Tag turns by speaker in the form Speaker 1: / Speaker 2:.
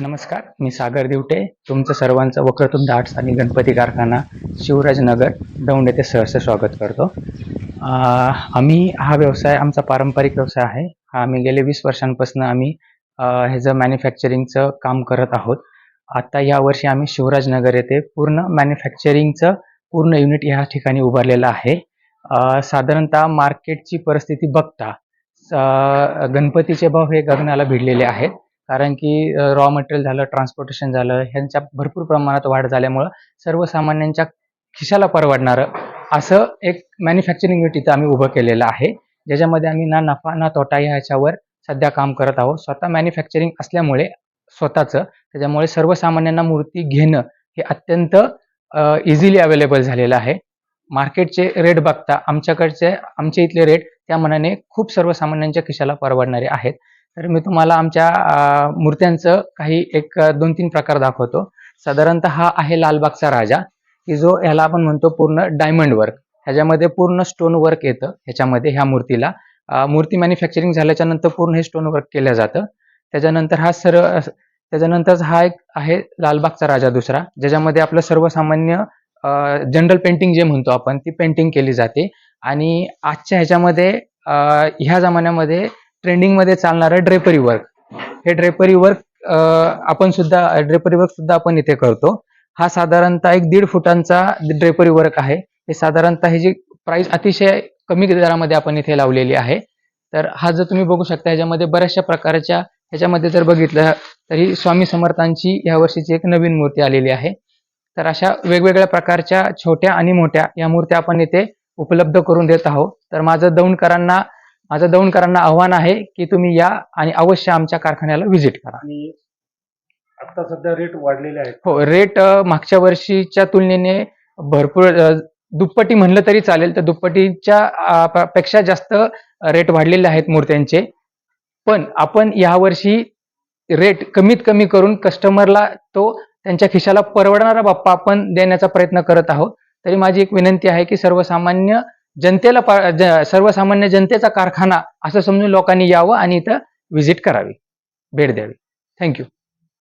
Speaker 1: नमस्कार मी सागर दिवटे. तुमचं सर्वांचं वक्रतुंड आर्ट्स आणि गणपती कारखाना शिवराजनगर दौंड येथे सहर्ष स्वागत करतो. आम्ही हा व्यवसाय आमचा पारंपरिक व्यवसाय आहे. हा आम्ही गेले वीस वर्षांपासून आम्ही ह्याचं मॅन्युफॅक्चरिंगचं काम करत आहोत आता यावर्षी आम्ही शिवराजनगर येथे पूर्ण मॅन्युफॅक्चरिंगचं पूर्ण युनिट ह्या ठिकाणी उभारलेलं आहे. साधारणतः मार्केटची परिस्थिती बघता स- गणपतीचे भाव हे गगनाला भिडलेले आहेत. कारण की रॉ मटेरियल झालं ट्रान्सपोर्टेशन झालं ह्यांच्या भरपूर प्रमाणात वाढ झाल्यामुळं सर्वसामान्यांच्या खिशाला परवडणारं असं एक मॅन्युफॅक्चरिंग युनिट इथं आम्ही उभं केलेलं आहे. ज्याच्यामध्ये आम्ही ना नफा ना तोटा ह्याच्यावर सध्या काम करत आहोत. स्वतः मॅन्युफॅक्चरिंग असल्यामुळे स्वतःचं त्याच्यामुळे सर्वसामान्यांना मूर्ती घेणं हे अत्यंत इझिली अवेलेबल झालेलं आहे. मार्केटचे रेट बघता आमच्याकडचे आमच्या इथले रेट त्या मनाने खूप सर्वसामान्यांच्या खिशाला परवडणारे आहेत. तर मी तुम्हाला आमच्या मूर्त्यांचं काही एक दोन तीन प्रकार दाखवतो. साधारणतः हा आहे लालबागचा राजा की जो ह्याला आपण म्हणतो पूर्ण डायमंड वर्क ह्याच्यामध्ये पूर्ण स्टोन वर्क येतं ह्याच्यामध्ये ह्या मूर्तीला. मूर्ती मॅन्युफॅक्चरिंग झाल्याच्यानंतर पूर्ण हे स्टोन वर्क केलं जातं. त्याच्यानंतर हा सर त्याच्यानंतर हा एक आहे लालबागचा राजा दुसरा ज्याच्यामध्ये आपलं सर्वसामान्य जनरल पेंटिंग जे म्हणतो आपण ती पेंटिंग केली जाते. आणि आजच्या ह्याच्यामध्ये ह्या जमान्यामध्ये ट्रेंडिंगमध्ये चालणारं ड्रेपरी वर्क हे ड्रेपरी वर्क आपण सुद्धा ड्रेपरी वर्क सुद्धा आपण इथे करतो. हा साधारणतः एक दीड फुटांचा ड्रेपरी वर्क आहे. हे साधारणतः ह्याची प्राइस अतिशय कमी दरामध्ये आपण इथे लावलेली आहे. तर हा जर तुम्ही बघू शकता ह्याच्यामध्ये बऱ्याचशा प्रकारच्या ह्याच्यामध्ये जर बघितलं तरी स्वामी समर्थांची ह्या वर्षीची एक नवीन मूर्ती आलेली आहे. तर अशा वेगवेगळ्या प्रकारच्या छोट्या आणि मोठ्या या मूर्त्या आपण इथे उपलब्ध करून देत आहोत. तर माझं दौंडकरांना माझं दौंडकरांना आव्हान आहे की तुम्ही या आणि अवश्य आमच्या कारखान्याला व्हिजिट करा.
Speaker 2: आणि आता सध्या रेट वाढलेले आहेत.
Speaker 1: हो रेट मागच्या वर्षीच्या तुलनेने भरपूर दुप्पटी म्हणलं तरी चालेल तर दुप्पटीच्या पेक्षा जास्त रेट वाढलेले आहेत मूर्त्यांचे. पण आपण यावर्षी रेट कमीत कमी करून कस्टमरला तो त्यांच्या खिशाला परवडणारा बाप्पा आपण देण्याचा प्रयत्न करत आहोत. तरी माझी एक विनंती आहे की सर्वसामान्य जनतेला पा- सर्वसामान्य जनतेचा कारखाना असं समजून लोकांनी यावं आणि इथं व्हिजिट करावी. भेट द्यावी. थँक्यू